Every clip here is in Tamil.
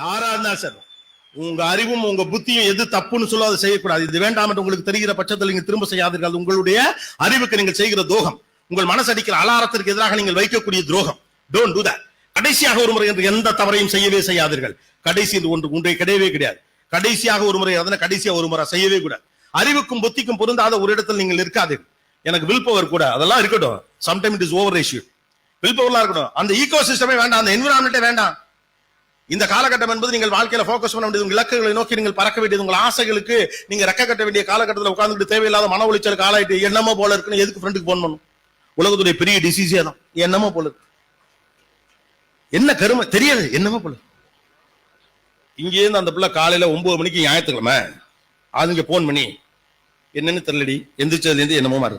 யாரா இருந்தா சார்? உங்க அறிவும் உங்க புத்தியும் எது தப்புன்னு சொல்ல அதை செய்யக்கூடாது. இது வேண்டாம் என்று உங்களுக்கு தெரிகிற பட்சத்தில் நீங்க திரும்ப செய்யாதீர்கள். உங்களுடைய அறிவுக்கு நீங்கள் செய்கிற துரோகம். உங்கள் மனசடிக்கிற அலாரத்திற்கு எதிராக நீங்கள் வைக்கக்கூடிய துரோகம். டோன்ட் do தட் கடைசியாக ஒரு முறை என்று எந்த தவறையும் செய்யவே செய்யாதீர்கள். கடைசி என்று ஒன்று ஒன்றை கிடையவே கிடையாது. கடைசியாக ஒரு முறை அதனை கடைசியாக ஒரு முறை செய்யவே கூடாது. அறிவுக்கும் புத்திக்கும் பொருந்தாத ஒரு இடத்தில் நீங்கள் இருக்காதீர்கள் எனக்கு வில் பவர் கூட. அதெல்லாம் இருக்கட்டும். Sometime it is over ratio will பவர்லாம் இருக்கட்டும். அந்த ஈகோ சிஸ்டமே வேண்டாம். அந்த என்விரான்மெண்ட்டே வேண்டாம். இந்த காலகட்டம் என்பது நீங்கள் வாழ்க்கையில ஃபோக்கஸ் பண்ண வேண்டியது உங்கள் இலக்குகளை நோக்கி நீங்கள் பறக்க வேண்டியது உங்கள் ஆசைகளுக்கு நீங்க ரெக்க கட்ட வேண்டிய காலகட்டத்தில் உட்காந்துட்டு தேவையில்லாத மன உளைச்சலுக்கு ஆளாயிட்டு என்னமோ போல இருக்குன்னு எதுக்கு ஃப்ரெண்டுக்கு போன் பண்ணும் உலகத்துடைய பெரிய டிசீஸே தான் என்னமோ போல இருக்கு. என்ன கருமை? தெரியாது. என்னமோ போல இங்கேருந்து அந்த பிள்ளை காலையில ஒன்பது மணிக்கு ஞாயிற்றுக்கிழமை. அதுங்க போன் பண்ணி என்னன்னு தெரியலடி எந்திரிச்சதுலேருந்து என்னமோ மாதிரி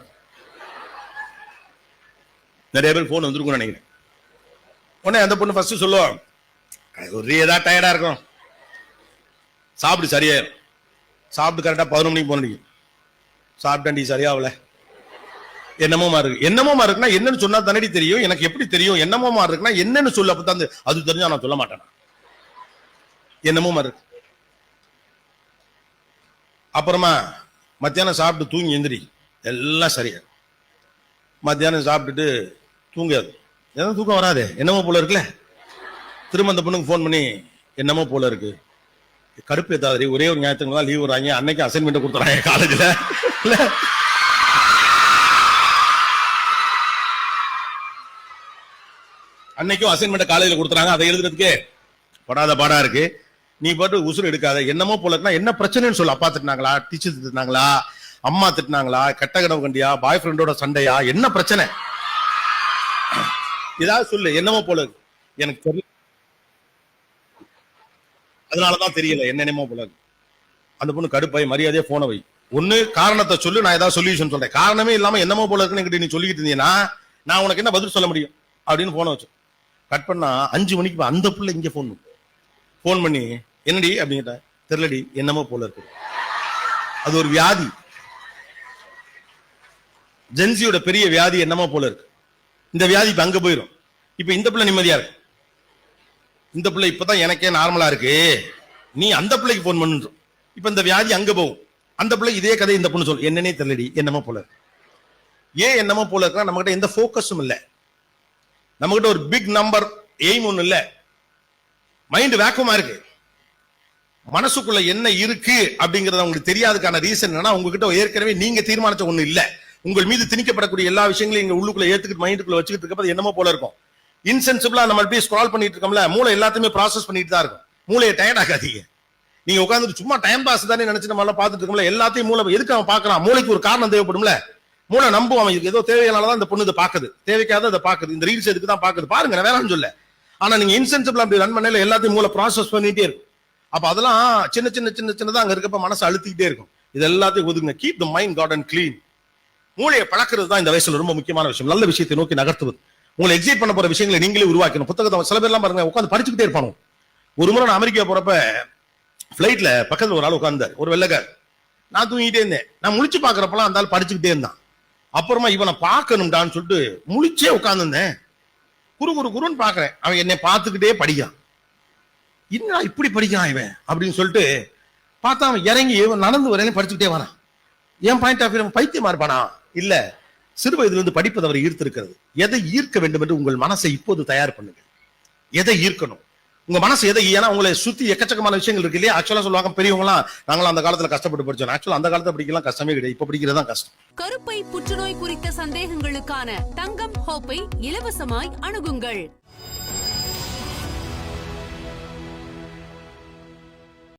நிறைய பேர் போன் வந்துருக்கும்னு நினைக்கிறேன். உடனே அந்த பொண்ணு ஃபர்ஸ்ட் சொல்லுவோம் ஒரே ஏதாவது டயர்டா இருக்கும். சாப்பிடு சரியாயிரும். சாப்பிட்டு கரெக்டா பதினொன்று மணிக்கு சாப்பிட்டேன் அடிக்கும் சரியாகல. சரியாவல மாதிரி இருக்கு. என்னமோமா இருக்குன்னா என்னன்னு சொன்னா தானடி தெரியும். எனக்கு எப்படி தெரியும்? என்னமோமா இருக்குன்னா என்னன்னு சொல்ல அப்பதான் அது தெரிஞ்சா நான் சொல்ல மாட்டேன்? என்னமோமா இருக்கு. அப்புறமா மத்தியானம் சாப்பிட்டு தூங்கி எந்திரி. எல்லாம் சரியா மத்தியானம் சாப்பிட்டுட்டு தூங்காது. எதுவும் தூக்கம் வராது. என்னமோ போல இருக்குல்ல? திரும்ப அந்த பொண்ணுக்கு ஃபோன் பண்ணி என்னமோ போல இருக்கு. கடுப்பு ஏதாவது ஒரே ஒரு ஞாயிற்றுக்கிழமை லீவ் வராங்க அன்னைக்கு அசைன்மெண்ட் கொடுத்துறாங்க காலேஜில் இல்ல? அன்னைக்கும் அசைன்மெண்ட் காலேஜில் கொடுத்துறாங்க. அதை எழுதுறதுக்கு படாத பாடா இருக்கு. நீ பாட்டு உசுறு எடுக்காத. என்னமோ போல இருக்குன்னா என்ன பிரச்சனைன்னு சொல்லு. அப்பா திட்டினாங்களா? டீச்சர் திட்டினாங்களா? அம்மா திட்டினாங்களா? கெட்ட கனவு கண்டியா? பாய் ஃப்ரெண்டோட சண்டையா? என்ன பிரச்சனை? ஏதாவது சொல்லு. என்னமோ போல எனக்கு தெரியல. அதனாலதான் தெரியல என்னென்னமோ போல. இருக்கு. அந்த பொண்ணு கடுப்பை மரியாதையா போன வை. ஒண்ணு காரணத்தை சொல்லு நான் ஏதாவது சொல்யூஷன் சொல்றேன். காரணமே இல்லாம என்னமோ போல இருக்குன்னு நீ சொல்லிக்கிட்டு இருந்தீங்கன்னா நான் உனக்கு என்ன பதில் சொல்ல முடியும்? அப்படின்னு போன வச்சு கட் பண்ணா அஞ்சு மணிக்கு அந்த புள்ள இங்க போன் போன் பண்ணி என்னடி அப்படிங்கிட்ட தெரியலடி என்னமோ போல இருக்கு. அது ஒரு வியாதி. ஜென்சியோட பெரிய வியாதி என்னமோ போல இருக்கு. இந்த வியாதி இப்ப அங்க போயிரும். இப்ப இந்த பிள்ளை நிம்மதியா இருக்கு. இந்த பிள்ளை இப்பதான் எனக்கே நார்மலா இருக்கு. நீ அந்த பிள்ளைக்கு போன் பண்ணு. இப்ப இந்த வியாதி அங்க போகும். அந்த பிள்ளை இதே கதை இந்த பொண்ணு சொல்லு என்னன்னே தெரியலடி என்னமோ போல ஏன் என்னமோ போல இருக்கா நம்ம கிட்ட எந்த போக்கஸும் இல்ல. நம்ம கிட்ட ஒரு பிக் நம்பர் எய்ம் ஒண்ணு இல்ல. மைண்ட் வேக்கமா இருக்கு. மனசுக்குள்ள என்ன இருக்கு அப்படிங்கறது உங்களுக்கு தெரியாதுக்கான ரீசன் என்னன்னா உங்ககிட்ட ஏற்கனவே நீங்க தீர்மானிச்ச ஒண்ணு இல்ல. உங்கள் மீது திணிக்கப்படக்கூடிய எல்லா விஷயங்களையும் இங்க உள்ளுக்குள்ள ஏத்துக்கிட்டு மைண்டுக்குள்ள வச்சுக்கிட்டு இருக்கப்ப என்னமோ போல இருக்கும். இன்சென்சிபிளா நம்ம அப்படியே ஸ்க்ரால் பண்ணிட்டு இருக்கோம்ல மூளை எல்லாத்தையுமே ப்ராசஸ் பண்ணிட்டு தான் இருக்கும். மூளையை டயர்ட் ஆகாதீங்க. நீங்க உட்காந்துட்டு சும்மா டைம் பாஸ் தானே நினைச்சு நம்ம எல்லாம் பார்த்துட்டு இருக்கோம்ல எல்லாத்தையும் மூளை எதுக்கு அவன் பாக்குறான் மூளைக்கு ஒரு காரணம் தேவைப்படும்ல. மூளை நம்பும் அவன். ஏதோ தேவையானதான் இந்த பொண்ணு இதை பாக்குது தேவைக்காத அதை பாக்குது இந்த ரீல்ஸ் எதுக்கு தான் பாக்குது பாருங்க நான் வேணாம்னு சொல்ல ஆனா நீங்க இன்சென்சிபிளா அப்படி ரன் பண்ணல எல்லாத்தையும் மூளை ப்ராசஸ் பண்ணிட்டே இருக்கும். அப்ப அதெல்லாம் சின்ன சின்ன சின்ன சின்னதா அங்க இருக்கப்ப மனசு அழுத்திக்கிட்டே இருக்கும். இது எல்லாத்தையும் ஒதுங்க keep the mind god and clean மூளையை பழக்கிறது தான் இந்த வயசுல ரொம்ப முக்கியமான விஷயம். நல்ல விஷயத்தை நோக்கி நகர்த்துவது. உங்களை எக்ஸைட் பண்ண போற விஷயங்களை நீங்களே உருவாக்கணும். புத்தகத்தை சில பேர்லாம் பாருங்க உட்காந்து படிச்சுக்கிட்டே இருப்பானு ஒரு முறை நான் அமெரிக்கா போறப்ப ஃபிளைட்ல பக்கத்துல ஒரு ஆள் உட்கார்ந்தார் ஒரு வெள்ளக்கார். நான் தூங்கிட்டே இருந்தேன். நான் முழிச்சு பாக்குறப்பெல்லாம் அந்த ஆள் படிச்சுக்கிட்டே இருந்தான். அப்புறமா இவனை பார்க்கணும்டான்னு சொல்லிட்டு முழிச்சே உட்காந்துருந்தேன் குரு குரு குருன்னு பாக்குறேன் அவன் என்னை பார்த்துக்கிட்டே படிக்கிறான். என்ன இப்படி படிக்கிறான் இவன்? அப்படின்னு சொல்லிட்டு பார்த்தா அவன் இறங்கி இவன் நடந்து வரையிலும் படிச்சுக்கிட்டே வரான். என் பாயிண்ட் ஆஃப் வியூ பைத்தியமா இருப்பானா? இல்ல. சிறு வயதிலிருந்து படிப்பது அவரை ஈர்த்திருக்கிறது. எதை ஈர்க்க வேண்டும் என்று உங்கள் மனசை இப்போது தயார் பண்ணுங்க எதை ஈர்க்கணும்? உங்க மனசு எதை ஏன்னா உங்களை சுத்தி எக்கச்சக்கமான விஷயங்கள் இருக்கு இல்லையா? ஆக்சுவலா சொல்லுவாங்க பெரியவங்களாம் நாங்களும் அந்த காலத்துல கஷ்டப்பட்டு படிச்சோம். ஆக்சுவலா அந்த காலத்துல படிக்கலாம் கஷ்டமே கிடையாது. இப்ப படிக்கிறது தான் கஷ்டம். கருப்பை புற்றுநோய் குறித்த சந்தேகங்களுக்கான தங்கம் ஹோப்பை இலவசமாய் அணுகுங்கள்.